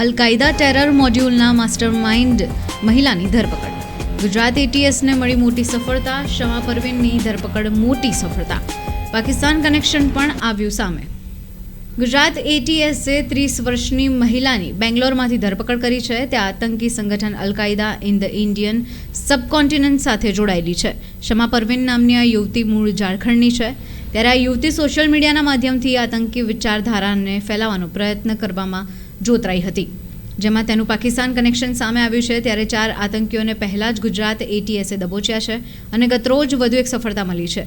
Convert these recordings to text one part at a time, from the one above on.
અલ કાયદા ટેરર મોડ્યુલના mastermind મહિલાની ધરપકડ. ગુજરાત એટીએસને મળી મોટી સફળતા શમા પરવીનની ધરપકડ મોટી સફળતા. પાકિસ્તાન કનેક્શન પણ આવ્યું સામે. ગુજરાત એટીએસે ત્રીસ વર્ષની મહિલાની બેંગ્લોરમાંથી ધરપકડ કરી છે. તે આતંકી સંગઠન al Qaeda in the Indian subcontinent સાથે જોડાયેલી છે. શમા પરવીન નામની આ યુવતી મૂળ ઝારખંડની છે. ત્યારે આ યુવતી સોશિયલ મીડિયાના માધ્યમથી આતંકી વિચારધારાને ફેલાવવાનો પ્રયત્ન કરવામાં જોતરાઈ હતી. જેમાં તેનું પાકિસ્તાન કનેક્શન સામે આવ્યું છે, ત્યારે ચાર આતંકીઓને પહેલાં જ ગુજરાત એટીએસે દબોચ્યા છે અને ગતરોજ વધુ એક સફળતા મળી છે.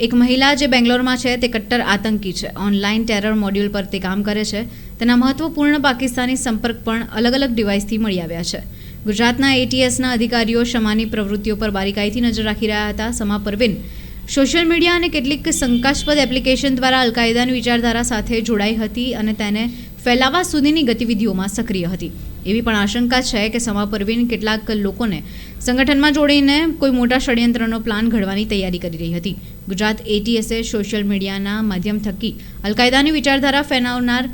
એક મહિલા જે બેંગ્લોરમાં છે, તે કટ્ટર આતંકી છે. ઓનલાઈન ટેરર મોડ્યુલ પર તે કામ કરે છે. તેના મહત્વપૂર્ણ પાકિસ્તાની સંપર્ક પણ અલગ અલગ ડિવાઇસથી મળી આવ્યા છે. ગુજરાતના એટીએસના અધિકારીઓ શમાની પ્રવૃત્તિઓ પર બારીકાઈથી નજર રાખી રહ્યા હતા. સમા પરવીન, સોશિયલ મીડિયા અને કેટલીક શંકાસ્પદ એપ્લિકેશન દ્વારા અલકાયદાની વિચારધારા સાથે જોડાઈ હતી અને તેને ફેલાવા સુધીની ગતિવિધિઓમાં સક્રિય હતી. એવી પણ આશંકા છે કે સમા પરવીન કેટલાક લોકોને સંગઠનમાં જોડીને કોઈ મોટા ષડયંત્રનો પ્લાન ઘડવાની તૈયારી કરી રહી હતી. ગુજરાત એટીએસે સોશિયલ મીડિયાના માધ્યમ થકી અલકાયદાની વિચારધારા ફેલાવનાર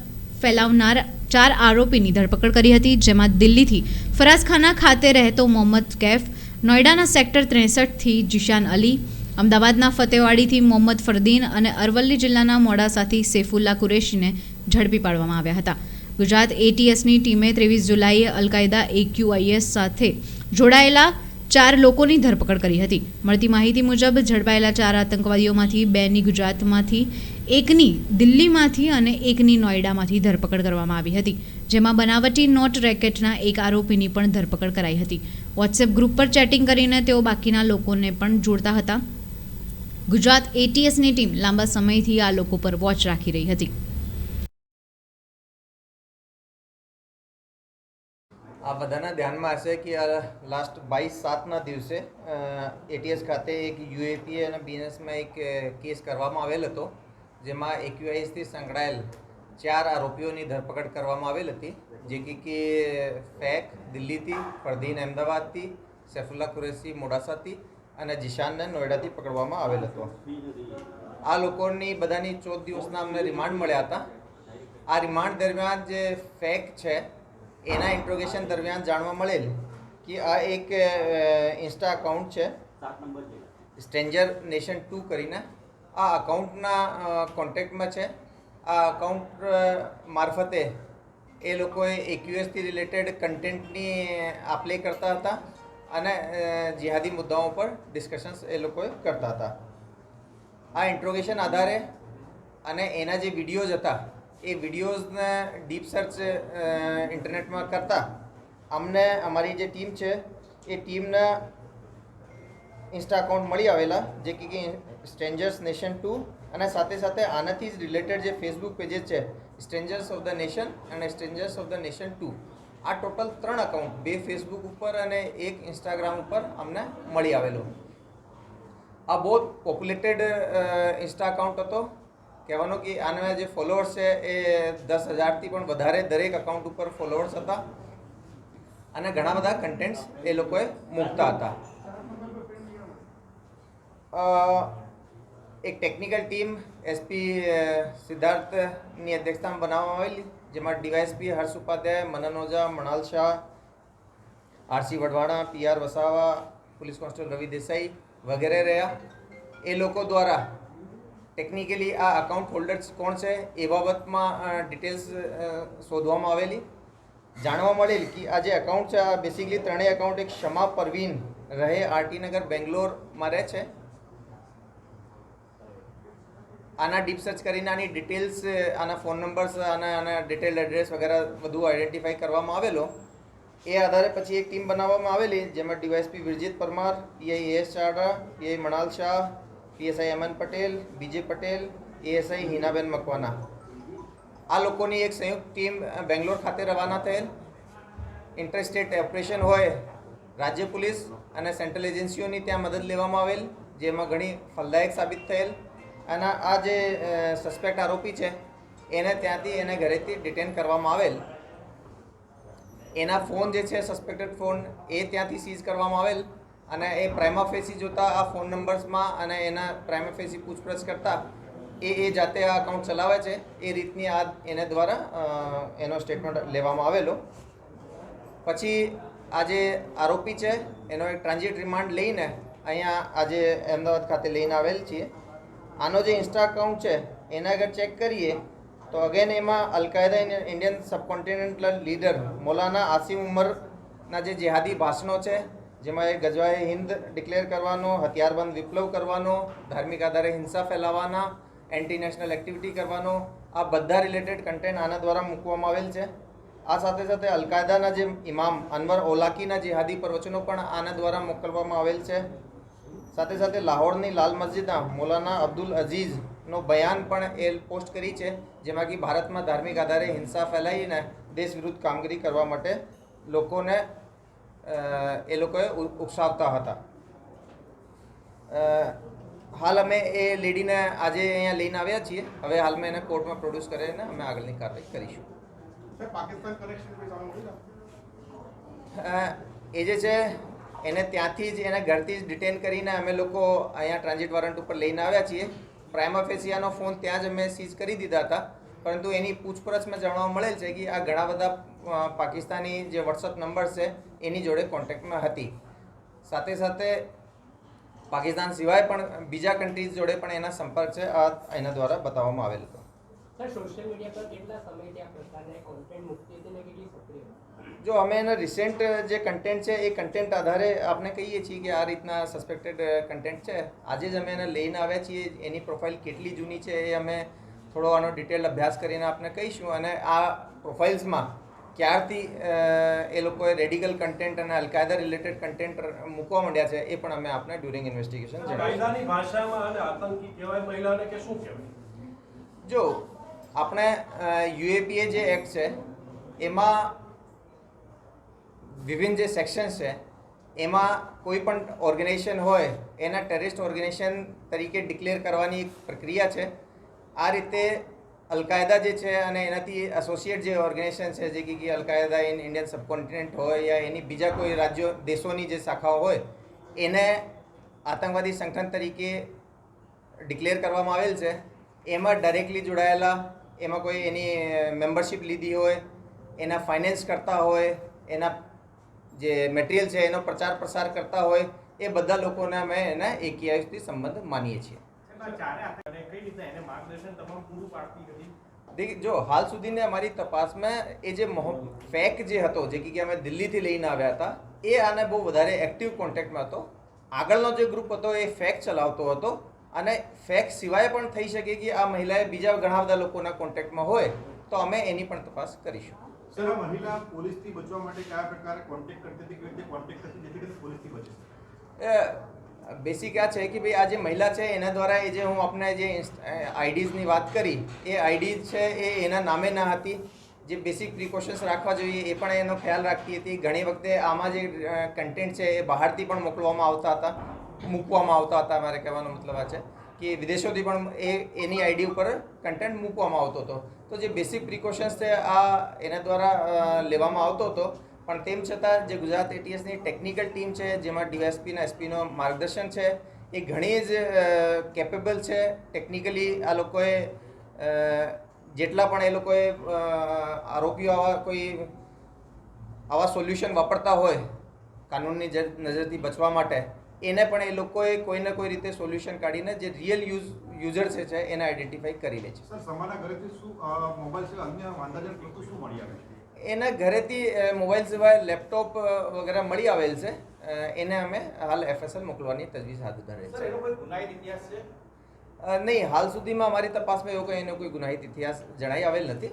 ફેલાવનાર ચાર આરોપીની ધરપકડ કરી હતી, જેમાં દિલ્હીથી ફરાઝખાના ખાતે રહેતો મોહમ્મદ કૈફ, નોઈડાના સેક્ટર ત્રેસઠથી જીશાન અલી, અમદાવાદના ફતેવાડીથી મોહમ્મદ ફરદીન અને અરવલ્લી જિલ્લાના મોડાસાથી સૈફુલ્લા કુરેશીને ઝડપી પાડવામાં આવ્યા હતા. ગુજરાત એટીએસની ટીમે ત્રેવીસ જુલાઈએ અલકાયદા એક્યુઆઈએસ સાથે જોડાયેલા ચાર લોકોની ધરપકડ કરી હતી. મળતી માહિતી મુજબ, ઝડપાયેલા ચાર આતંકવાદીઓમાંથી બેની ગુજરાતમાંથી, એકની દિલ્હીમાંથી અને એકની નોઈડામાંથી ધરપકડ કરવામાં આવી હતી, જેમાં બનાવટી નોટ રેકેટના એક આરોપીની પણ ધરપકડ કરાઈ હતી. વોટ્સએપ ગ્રુપ પર ચેટિંગ કરીને તેઓ બાકીના લોકોને પણ જોડતા હતા. ગુજરાત એટીએસની ટીમ લાંબા સમયથી આ લોકો પર વોચ રાખી રહી હતી. આ બધાના ધ્યાનમાં હશે કે આ લાસ્ટ બાવીસ સાતના દિવસે એટીએસ ખાતે એક યુએપીએ અને બીએનએસમાં એક કેસ કરવામાં આવેલ હતો, જેમાં એક્યુઆઈએસથી સંકળાયેલ ચાર આરોપીઓની ધરપકડ કરવામાં આવેલ હતી, જે કે ફેક, દિલ્હીથી ફરદીન અમદાવાદથી, સૈફુલ્લા કુરેશી, મોડાસાથી અને જીશાનને નોઈડાથી પકડવામાં આવેલ હતો. આ લોકોની બધાની ચૌદ દિવસના અમને રિમાન્ડ મળ્યા હતા. આ રિમાન્ડ દરમિયાન જે ફેક છે એના ઇન્ટ્રોગેશન દરમિયાન જાણવા મળેલ કે આ એક ઇન્સ્ટા અકાઉન્ટ છે. સ્ટ્રેન્જર નેશન ટુ કરીને. આ અકાઉન્ટના કોન્ટેક્ટમાં છે. આ અકાઉન્ટ મારફતે એ લોકોએ એક્યુએસથી રિલેટેડ કન્ટેન્ટની આપલે કરતા હતા અને જિહાદી મુદ્દાઓ પર ડિસ્કશન્સ એ લોકોએ કરતા હતા. આ ઇન્ટ્રોગેશન આધારે અને એના જે વિડીયોઝ હતા એ વિડીયોઝને ડીપ સર્ચ ઇન્ટરનેટમાં કરતા અમને અમારી જે ટીમ છે, એ ટીમના ઇન્સ્ટા અકાઉન્ટ મળી આવેલા, જે કે સ્ટ્રેન્જર્સ નેશન ટુ અને સાથે સાથે આનાથી જ રિલેટેડ જે ફેસબુક પેજેસ છે સ્ટ્રેન્જર્સ ઓફ ધ નેશન અને strangers of the nation too, આ ટોટલ ત્રણ અકાઉન્ટ બે ફેસબુક ઉપર અને એક ઇન્સ્ટાગ્રામ ઉપર અમને મળી આવેલો. આ બહુ પોપ્યુલેટેડ ઇન્સ્ટા અકાઉન્ટ હતો. કહેવાનો કે આના જે ફોલોઅર્સ છે એ દસ હજારથી પણ વધારે દરેક અકાઉન્ટ ઉપર ફોલોઅર્સ હતા. અને ઘણા બધા કન્ટેન્ટ્સ એ લોકોએ મૂકતા હતા. એક ટેકનિકલ ટીમ એસપી સિદ્ધાર્થની અધ્યક્ષતામાં બનાવવામાં આવેલી, જેમાં DYSP Harsh Upadhyay, Manan Ojha, Manal Shah RC Vadvana PR Vasava, police constable Ravi Desai વગેરે રહ્યા. એ લોકો દ્વારા ટેકનિકલી આ અકાઉન્ટ હોલ્ડર્સ કોણ છે એ બાબતમાં ડિટેલ્સ શોધવામાં આવેલી. જાણવા મળેલ કે આ જે અકાઉન્ટ છે, આ બેસિકલી ત્રણેય અકાઉન્ટ એક ક્ષમા પરવીન રહે આરટી નગર બેંગ્લોરમાં રહે છે. આના ડીપ સર્ચ કરીને આની ડિટેલ્સ આના ફોન નંબર્સ આના આના ડિટેલ એડ્રેસ વગેરે બધું આઈડેન્ટિફાઈ કરવામાં આવેલો. એ આધારે પછી એક ટીમ બનાવવામાં આવેલી, જેમાં DYSP Virjit Parmar, PI S Chada PI Manal Shah PSI Aman Patel, B J Patel, ASI હિનાબેન મકવાના. આ લોકોની એક સંયુક્ત ટીમ બેંગ્લોર ખાતે રવાના થયેલ. ઇન્ટરસ્ટેટ ઓપરેશન હોય, રાજ્ય પોલીસ અને સેન્ટ્રલ એજન્સીઓની ત્યાં મદદ લેવામાં આવેલ, જેમાં ઘણી ફલદાયક સાબિત થયેલ. અને આ જે સસ્પેક્ટ આરોપી છે, એને ત્યાંથી એને ઘરેથી ડિટેન કરવામાં આવેલ. એના ફોન જે છે સસ્પેક્ટેડ ફોન એ ત્યાંથી સીઝ કરવામાં આવેલ. અને એ પ્રાઇમાફેસી જોતા આ ફોન નંબર્સમાં અને એના પ્રાઇમાફેસી પૂછપરછ કરતા એ એ જાતે આ અકાઉન્ટ ચલાવે છે. એ રીતની આ એને દ્વારા એનો સ્ટેટમેન્ટ લેવામાં આવેલો. પછી આ જે આરોપી છે, એનો એક ટ્રાન્ઝિટ રિમાન્ડ લઈને અહીંયા આજે અમદાવાદ ખાતે લઈને આવેલ છીએ. આનો જે ઇન્સ્ટા અકાઉન્ટ છે, એના આગળ ચેક કરીએ, તો અગેન એમાં al Qaeda Indian subcontinental leader Maulana Asim ઉમરના જે જેહાદી ભાષણો છે જેમાં એ ગજવાએ હિન્દ ડિક્લેર કરવાનો, હથિયારબંધ વિપ્લવ કરવાનો, ધાર્મિક આધારે હિંસા ફેલાવવાના એન્ટી નેશનલ એક્ટિવિટી કરવાનો, આ બધા રિલેટેડ કન્ટેન્ટ આના દ્વારા મૂકવામાં આવેલ છે. આ સાથે સાથે અલકાયદાના જે ઇમામ અનવર ઓલાકીના જેહાદી પ્રવચનો પણ આના દ્વારા મોકલવામાં આવેલ છે. સાથે સાથે લાહોરની લાલ મસ્જિદના મૌલાના અબ્દુલ અઝીઝનો બયાન પણ એ પોસ્ટ કરી છે, જેમાં કે ભારતમાં ધાર્મિક આધારે હિંસા ફેલાવીને દેશ વિરુદ્ધ કામગીરી કરવા માટે લોકોને એ લોકોએ ઉકસાવતા હતા. હાલ અમે એ લેડીને આજે અહીંયા લઈને આવ્યા છીએ. હવે હાલ મેં એને કોર્ટમાં પ્રોડ્યુસ કરીને અમે આગળની કાર્યવાહી કરીશું. એ જે છે એને ત્યાંથી જ એને ઘરથી જ ડિટેન કરીને અમે લોકો અહીંયા ટ્રાન્ઝિટ વોરંટ ઉપર લઈને આવ્યા છીએ. પ્રાઇમા ફેસિયાનો ફોન ત્યાં જ અમે સીઝ કરી દીધા હતા. પરંતુ એની પૂછપરછમાં જાણવા મળેલ છે કે આ ઘણા બધા પાકિસ્તાની જે વોટ્સઅપ નંબર છે એની જોડે કોન્ટેક્ટમાં હતી. સાથે સાથે પાકિસ્તાન સિવાય પણ બીજા કન્ટ્રીઝ જોડે પણ એના સંપર્ક છે આ એના દ્વારા બતાવવામાં આવેલ હતો. જો અમે એના રિસેન્ટ જે કન્ટેન્ટ છે એ કન્ટેન્ટ આધારે આપણે કહીએ છીએ કે આ રીતના સસ્પેક્ટેડ કન્ટેન્ટ છે. આજે જ અમે એને લઈને આવ્યા છીએ. એની પ્રોફાઇલ કેટલી જૂની છે એ અમે થોડો આનો ડિટેલ અભ્યાસ કરીને આપને કહીશું અને આ પ્રોફાઇલ્સમાં ક્યારથી એ લોકોએ રેડિકલ કન્ટેન્ટ અને અલકાયદા રિલેટેડ કન્ટેન્ટ મૂકવા માંડ્યા છે એ પણ અમે આપને ડ્યુરિંગ ઇન્વેસ્ટિગેશન જણાવીશું. ભાષામાં અને આતંકી કહેવાય મહિલાને કે શું કહેવાય? જો આપણે યુએપીએ જે એક્ટ છે એમાં વિભિન્ન જે સેક્શન્સ છે એમાં કોઈ પણ ઓર્ગેનાઇઝેશન હોય એના ટેરિસ્ટ ઓર્ગેનાઇઝેશન તરીકે ડિક્લેર કરવાની એક પ્રક્રિયા છે. આ રીતે અલકાયદા જે છે અને એનાથી એસોસિએટ જે ઓર્ગેનાઇઝેશન છે, જે કે અલકાયદા ઇન ઇન્ડિયન સબકોન્ટિનેન્ટ હોય યા એની બીજા કોઈ રાજ્યો, દેશોની જે શાખાઓ હોય, એને આતંકવાદી સંગઠન તરીકે ડિક્લેર કરવામાં આવેલ છે. એમાં ડાયરેક્ટલી જોડાયેલા, એમાં કોઈ એની મેમ્બરશિપ લીધી હોય, એના ફાઇનાન્સ કરતા હોય, એના જે મટીરિયલ છે, એનો પ્રચાર પ્રસાર કરતા હોય, એ બધા લોકોને અમે એના એકેઆઈથી સંબંધ માનીએ છીએ. અને કઈ રીતે એને માર્ગદર્શન તમામ પૂરું પાડતી હતી? દેખ જો હાલ સુધીને અમારી તપાસમાં એ જે ફેક જે હતો જે કે અમે દિલ્હીથી લઈને આવ્યા હતા એ આને બહુ વધારે એક્ટિવ કોન્ટેક્ટમાં હતો. આગળનો જે ગ્રુપ હતો એ ફેક ચલાવતો હતો અને ફેક સિવાય પણ થઈ શકે કે આ મહિલાએ બીજા ઘણા બધા લોકોના કોન્ટેક્ટમાં હોય તો અમે એની પણ તપાસ કરીશું. સર આ મહિલા પોલીસથી બચવા માટે કયા પ્રકારે કોન્ટેક્ટ કરતી હતી કેવી રીતે કોન્ટેક્ટ કરતી જેથી કરીને પોલીસથી બચે? બેસિક આ છે કે ભાઈ આ જે મહિલા છે, એના દ્વારા એ જે હું આપણે જે આઈડીઝની વાત કરી, એ આઈડી છે એ એના નામે ના હતી. જે બેસિક પ્રિકોશન્સ રાખવા જોઈએ એ પણ એનો ખ્યાલ રાખતી હતી. ઘણી વખતે આમાં જે કન્ટેન્ટ છે એ બહારથી પણ મોકલવામાં આવતા હતા, મૂકવામાં આવતા હતા મારે કહેવાનો મતલબ આ છે કે વિદેશોથી પણ એ, એની આઈડી ઉપર કન્ટેન્ટ મૂકવામાં આવતો હતો. તો જે બેસિક પ્રિકોશન્સ છે આ એના દ્વારા લેવામાં આવતો હતો. પણ તેમ છતાં જે ગુજરાત એટીએસની ટેકનિકલ ટીમ છે, જેમાં ડીવાયસપીના એસપીનો માર્ગદર્શન છે, એ ઘણી જ કેપેબલ છે. ટેકનિકલી આ લોકોએ જેટલા પણ એ લોકોએ આરોપીઓ આવા કોઈ, આવા સોલ્યુશન વાપરતા હોય, કાનૂનની નજરથી બચવા માટે, એને પણ એ લોકોએ કોઈને કોઈ રીતે સોલ્યુશન કાઢીને જે રિયલ યુઝ યુઝર છે છે, એને આઈડેન્ટિફાઈ કરી લે છે. સર સમાના ઘરેથી શું મોબાઈલ છે, અન્ય વાંધાજનક વસ્તુ શું મળી આવે છે? એના ઘરેથી મોબાઈલ સિવાય લેપટોપ વગેરે મળી આવેલ છે. એને અમે હાલ એફએસએલ મોકલવાની તજવીજ હાથ ધરેલ છે. નહીં હાલ સુધીમાં અમારી તપાસમાં એવો કોઈ એનો કોઈ ગુનાહિત ઇતિહાસ જણાઈ આવેલ નથી.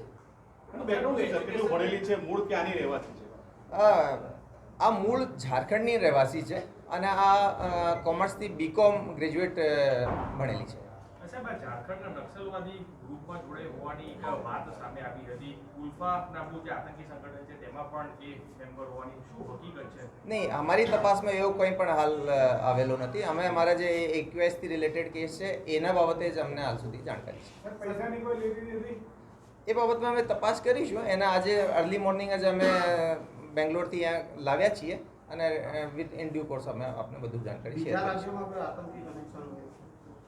આ મૂળ ઝારખંડની રહેવાસી છે અને આ કોમર્સથી બીકોમ ગ્રેજ્યુએટ ભણેલી છે. સાહેબ આ ઝારખંડના નક્સલવાદી ગ્રુપમાં જોડે હોવાની એક વાત સામે આવી હતી. ઉલ્ફા નામનું જે આતંકી સંગઠન છે તેમાં પણ એ મેમ્બર હોવાની શું હકીકત છે? નહીં અમારી તપાસમાં એવું કંઈ પણ હાલ આવેલો નથી. અમે અમારા જે એક્યુએસથી રિલેટેડ કેસ છે એના બાબતે જ અમને હાલ સુધી જાણકારી છે. પૈસાની કોઈ લેવી નથી એ બાબતમાં અમે તપાસ કરીશું. એના આજે અર્લી મોર્નિંગ જ અમે બેંગ્લોરથી અહીંયા લાવ્યા છીએ. અને વિથ ઇન ડ્યુ કોર્સ અમે આપને બધું જાણકારી શેર કરીશું.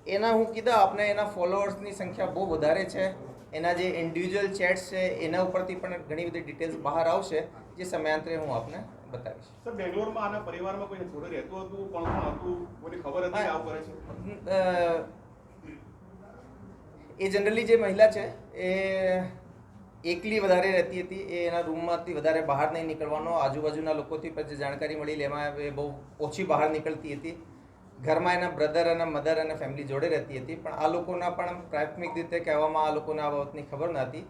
એના હું કીધા આપને એના ફોલોઅર્સની સંખ્યા બહુ વધારે છે. એના જે ઇન્ડિવિજ્યુઅલ ચેટ્સ છે એના ઉપરથી પણ ઘણી બધી ડિટેલ્સ બહાર આવશે જે સમયાંતરે હું આપને બતાવીશ. સર બેંગ્લોરમાં આના પરિવારમાં કોઈ જોડે રહેતું હતું પણ કોણ હતું? કોઈને ખબર હતી આવું કરે છે? એ જનરલી જે મહિલા છે એ એકલી વધારે રહેતી હતી એ એના રૂમમાંથી વધારે બહાર નહીં નીકળવાનો. આજુબાજુના લોકોથી પણ જે જાણકારી મળી એમાં એ બહુ ઓછી બહાર નીકળતી હતી. ઘરમાં એના બ્રધર અને મધર અને ફેમિલી જોડે રહેતી હતી, પણ આ લોકોના પણ પ્રાથમિક રીતે કહેવામાં આ લોકોને આ બાબતની ખબર નહોતી.